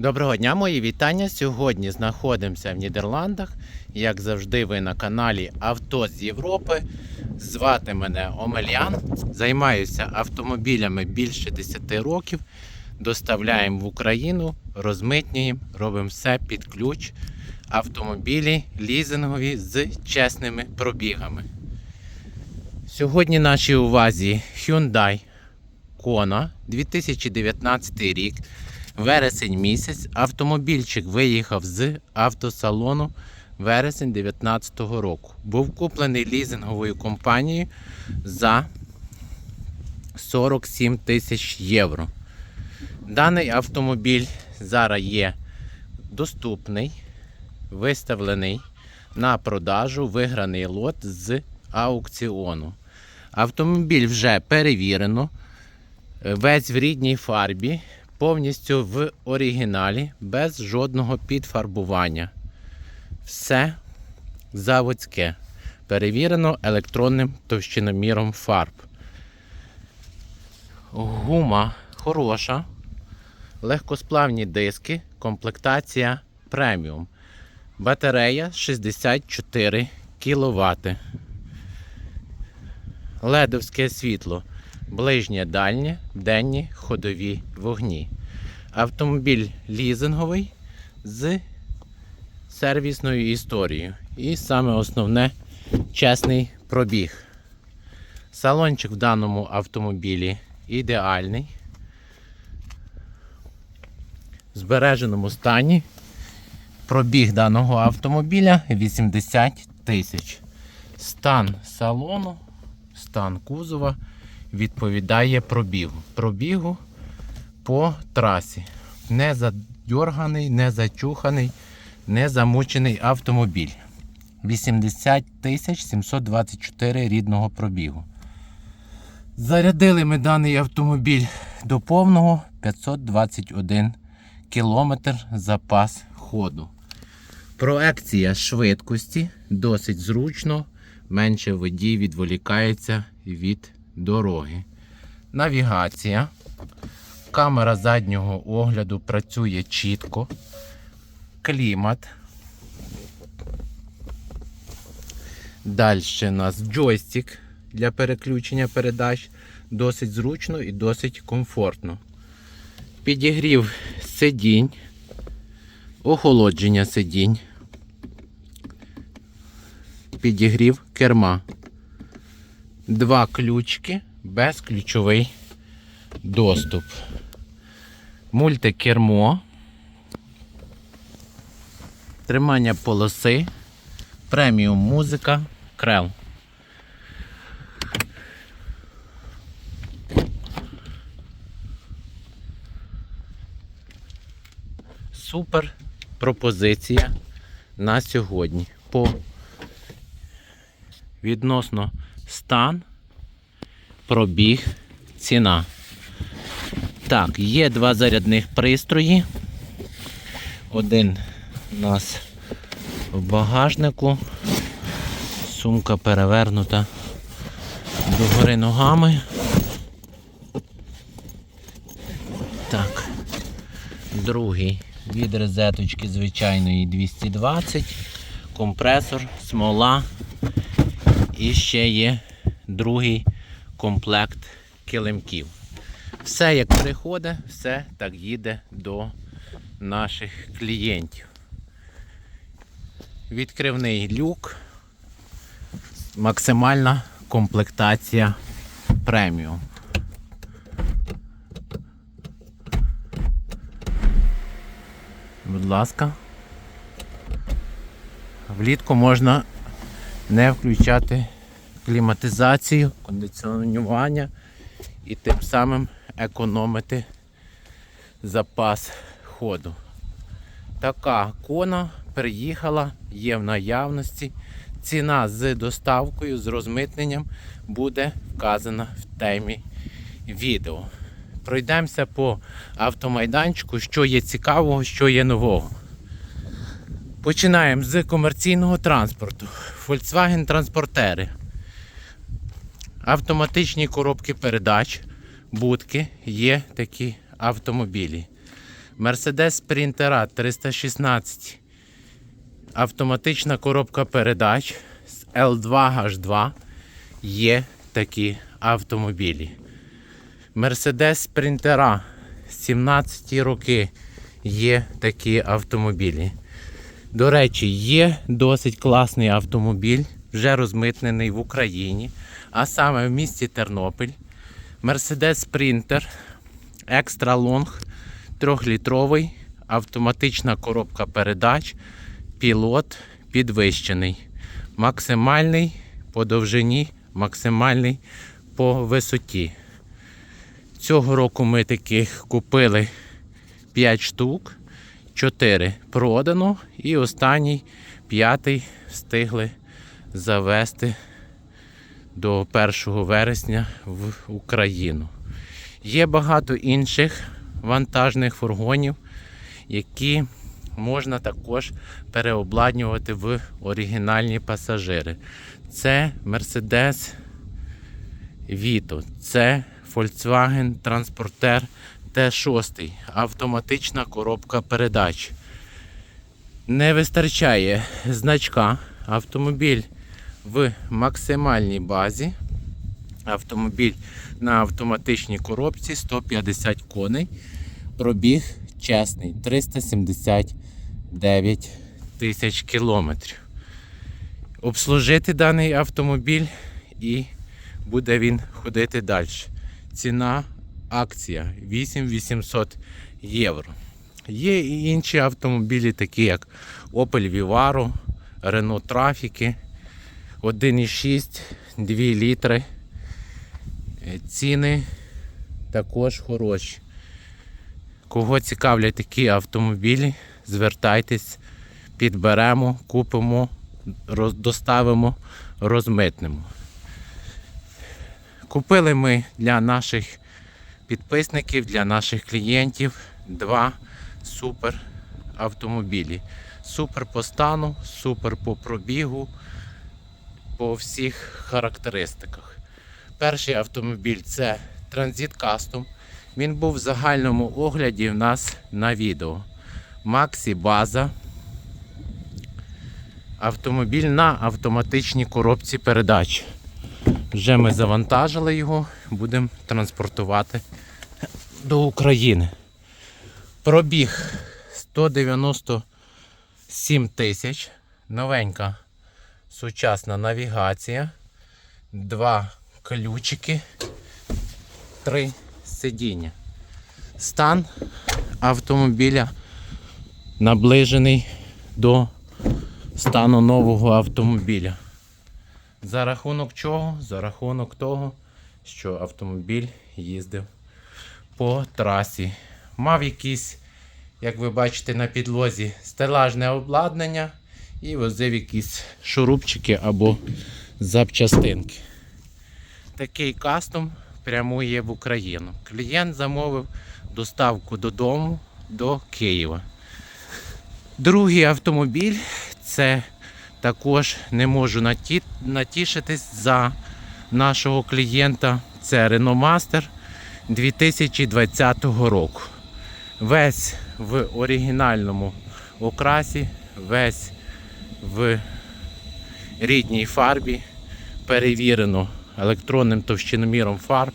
Доброго дня, мої вітання. Сьогодні знаходимося в Нідерландах. Як завжди, ви на каналі Авто з Європи. Звати мене Омелян. Займаюся автомобілями більше 10 років. Доставляємо в Україну, розмитнюємо, робимо все під ключ. Автомобілі лізингові з чесними пробігами. Сьогодні нашій увазі Hyundai Kona 2019 рік. Вересень місяць. Автомобільчик виїхав з автосалону вересень 2019 року. Був куплений лізинговою компанією за 47 тисяч євро. Даний автомобіль зараз є доступний, виставлений на продажу, виграний лот з аукціону. Автомобіль вже перевірено, весь в рідній фарбі, повністю в оригіналі, без жодного підфарбування. Все заводське. Перевірено електронним товщиноміром фарб. Гума хороша. Легкосплавні диски, комплектація преміум. Батарея 64 кВт. Ледовське світло. Ближнє дальнє, денні ходові вогні. Автомобіль лізинговий з сервісною історією. І саме основне чесний пробіг. Салончик в даному автомобілі ідеальний. В збереженому стані. Пробіг даного автомобіля 80 тисяч. Стан салону, стан кузова відповідає пробігу. Пробігу по трасі. Не задьорганий, не зачуханий, не замучений автомобіль. 80 тисяч 724 рідного пробігу. Зарядили ми даний автомобіль до повного 521 кілометр запас ходу. Проекція швидкості досить зручно, менше водій відволікається від дороги. Навігація. Камера заднього огляду працює чітко. Клімат. Далі у нас джойстик для переключення передач. Досить зручно і досить комфортно. Підігрів сидінь, охолодження сидінь, підігрів керма. Два ключки, безключовий доступ. Мультикермо, тримання полоси, преміум музика, крел. Супер пропозиція на сьогодні. По відносно стан, пробіг, ціна. Так, є два зарядних пристрої. Один у нас в багажнику. Сумка перевернута догори ногами. Так, другий від розеточки звичайної 220, компресор, смола. І ще є другий комплект килимків. Все як приходить, все так їде до наших клієнтів. Відкривний люк, максимальна комплектація преміум. Будь ласка. Влітку можна не включати кліматизацію, кондиціонування і тим самим економити запас ходу. Така кона приїхала, є в наявності. Ціна з доставкою, з розмитненням буде вказана в темі відео. Пройдемося по автомайданчику, що є цікавого, що є нового. Починаємо з комерційного транспорту. Volkswagen транспортери. Автоматичні коробки передач, будки, є такі автомобілі. Mercedes Sprinter 316. Автоматична коробка передач з L2H2. Є такі автомобілі. Mercedes Sprinter 17 роки є такі автомобілі. До речі, є досить класний автомобіль, вже розмитнений в Україні, а саме в місті Тернопіль. Mercedes Sprinter Extra Long 3-літровий, автоматична коробка передач, пілот підвищений. Максимальний по довжині, максимальний по висоті. Цього року ми таких купили 5 штук, 4 продано і останній п'ятий встигли завести до 1 вересня в Україну. Є багато інших вантажних фургонів, які можна також переобладнювати в оригінальні пасажири. Це Mercedes Vito, це Volkswagen Transporter T6, автоматична коробка передач. Не вистачає значка. Автомобіль в максимальній базі. Автомобіль на автоматичній коробці 150 коней. Пробіг чесний 379 тисяч кілометрів. Обслужити даний автомобіль і буде він ходити далі. Ціна акція 8800 євро. Є і інші автомобілі, такі як Opel Vivaro, Renault Trafic, 1,6, 2 літри. Е, Ціни також хороші. Кого цікавлять такі автомобілі, звертайтесь, підберемо, купимо, доставимо, розмитнемо. Купили ми для наших підписників, для наших клієнтів два супер автомобілі. Супер по стану, супер по пробігу, по всіх характеристиках. Перший автомобіль це Transit Custom. Він був в загальному огляді в нас на відео. Максі База. Автомобіль на автоматичній коробці передач. Вже ми завантажили його, будемо транспортувати до України. Пробіг 197 тисяч. Новенька сучасна навігація. Два ключики, три сидіння. Стан автомобіля наближений до стану нового автомобіля. За рахунок чого? За рахунок того, що автомобіль їздив по трасі. Мав якісь, як ви бачите на підлозі, стелажне обладнання і возив якісь шурупчики або запчастинки. Такий кастом прямує в Україну. Клієнт замовив доставку додому до Києва. Другий автомобіль це також не можу наті... натішитись за нашого клієнта. Це Renault Master 2020 року. Весь в оригінальному окрасі, весь в рідній фарбі. Перевірено електронним товщиноміром фарб.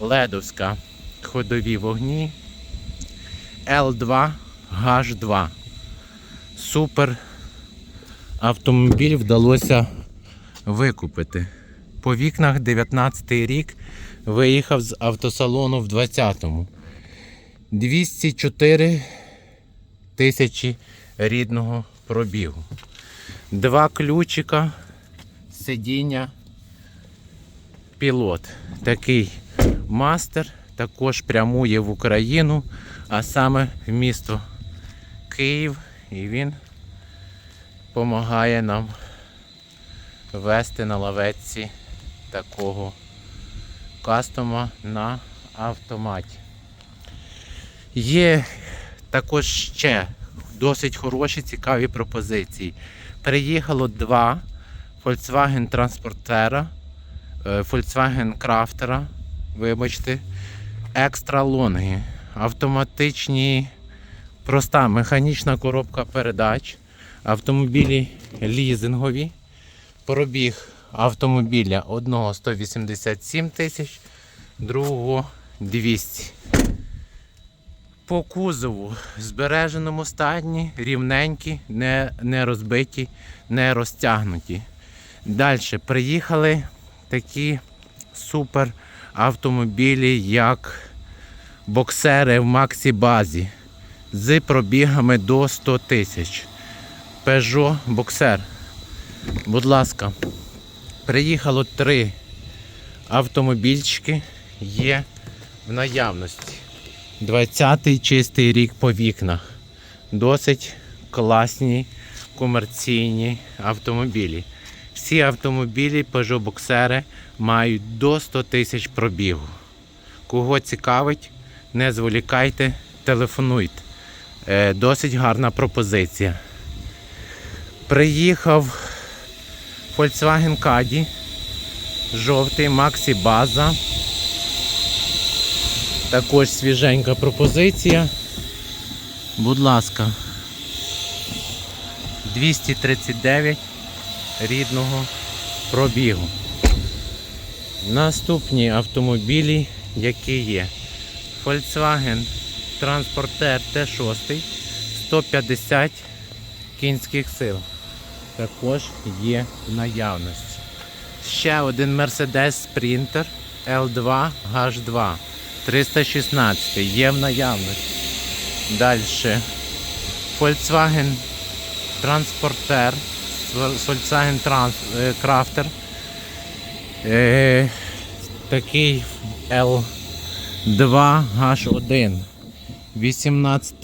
Ледовська ходові вогні. L2 H2. Супер автомобіль вдалося викупити. По вікнах 19 рік виїхав з автосалону в 20-му. 204 тисячі рідного пробігу. Два ключика, сидіння, пілот. Такий мастер також прямує в Україну, а саме в місто Київ. І він допомагає нам вести на лавеці такого кастома на автоматі. Є також ще досить хороші цікаві пропозиції. Приїхало два Volkswagen е, Volkswagen Craftera, вибачте, екстра лонги, автоматичні проста механічна коробка передач, автомобілі лізингові, пробіг автомобіля одного 187 тисяч, другого 200. По кузову збереженому стані, рівненькі, не, не розбиті, не розтягнуті. Далі приїхали такі супер автомобілі, як боксери в Максі Базі з пробігами до 100 тисяч. Peugeot Боксер. Будь ласка, приїхало три автомобільчики, є в наявності. 20-й чистий рік по вікнах. Досить класні комерційні автомобілі. Всі автомобілі Peugeot Боксери мають до 100 тисяч пробігу. Кого цікавить, не зволікайте, телефонуйте. Е, Досить гарна пропозиція. Приїхав Volkswagen Caddy, жовтий Maxi База. Також свіженька пропозиція. Будь ласка. 239 рідного пробігу. Наступні автомобілі, які є. Volkswagen Transporter T6 150 кінських сил. Також є в наявності. Ще один Mercedes Sprinter L2 H2 316 є в наявності. Далі. Volkswagen Transporter Volkswagen е, Crafter. Е, такий L2 H1. 18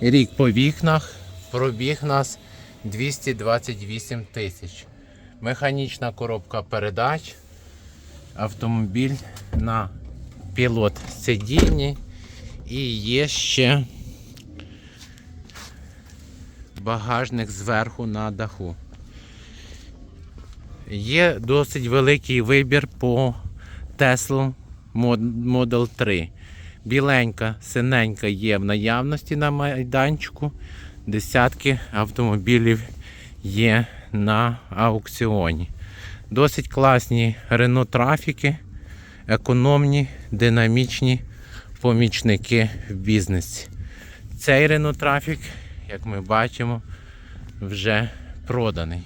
рік по вікнах. Пробіг нас 228 тисяч. Механічна коробка передач. Автомобіль на пілот сидінні. І є ще багажник зверху на даху. Є досить великий вибір по Tesla Model 3. Біленька, синенька є в наявності на майданчику. Десятки автомобілів є на аукціоні. Досить класні Renault трафіки, економні, динамічні помічники в бізнесі. Цей Renault трафік, як ми бачимо, вже проданий.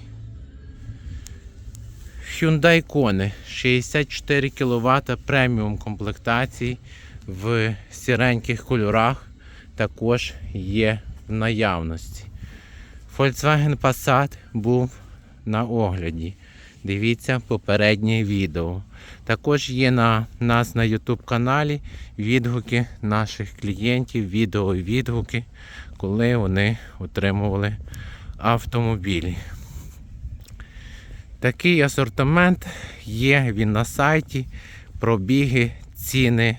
Hyundai Kona 64 кВт преміум комплектації в сіреньких кольорах також є в наявності. Volkswagen Passat був на огляді. Дивіться попереднє відео. Також є на нас на YouTube каналі відгуки наших клієнтів, відео і відгуки, коли вони отримували автомобілі. Такий асортимент є він на сайті, пробіги, ціни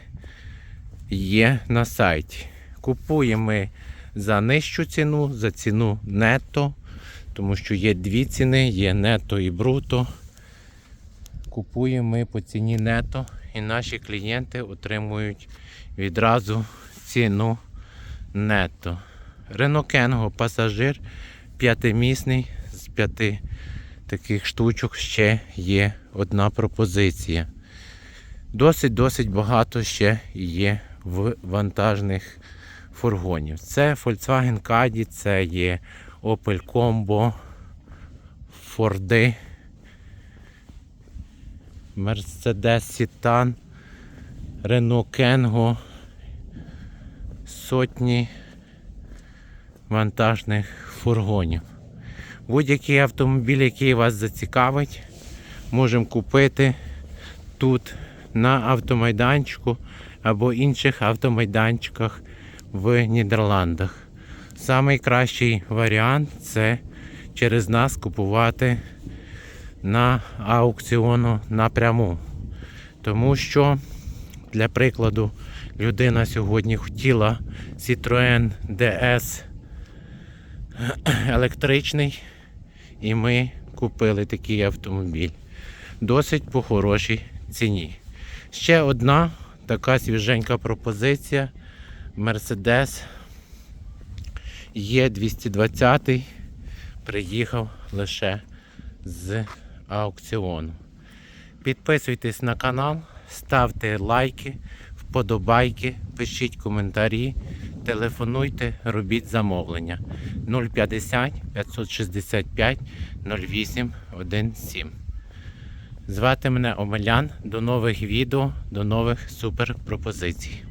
є на сайті. Купуємо ми за нижчу ціну, за ціну нетто, тому що є дві ціни, є нетто і бруто. Купуємо ми по ціні нетто і наші клієнти отримують відразу ціну. Renault Kengo пасажир п'ятимісний з п'яти таких штучок ще є одна пропозиція. Досить-досить багато ще є в вантажних фургонів. Це Volkswagen Caddy, це є Opel Combo, Ford, Mercedes Citan, Renault Kengo, сотні вантажних фургонів. Будь-який автомобіль, який вас зацікавить, можемо купити тут на автомайданчику або інших автомайданчиках в Нідерландах. Самий кращий варіант це через нас купувати на аукціону напряму. Тому що, для прикладу, людина сьогодні хотіла Citroën DS електричний, і ми купили такий автомобіль. Досить по хорошій ціні. Ще одна така свіженька пропозиція Мерседес є 220 приїхав лише з аукціону. Підписуйтесь на канал, ставте лайки, вподобайки, пишіть коментарі, телефонуйте, робіть замовлення 050 565 08 17. Звати мене Омелян. До нових відео, до нових супер пропозицій.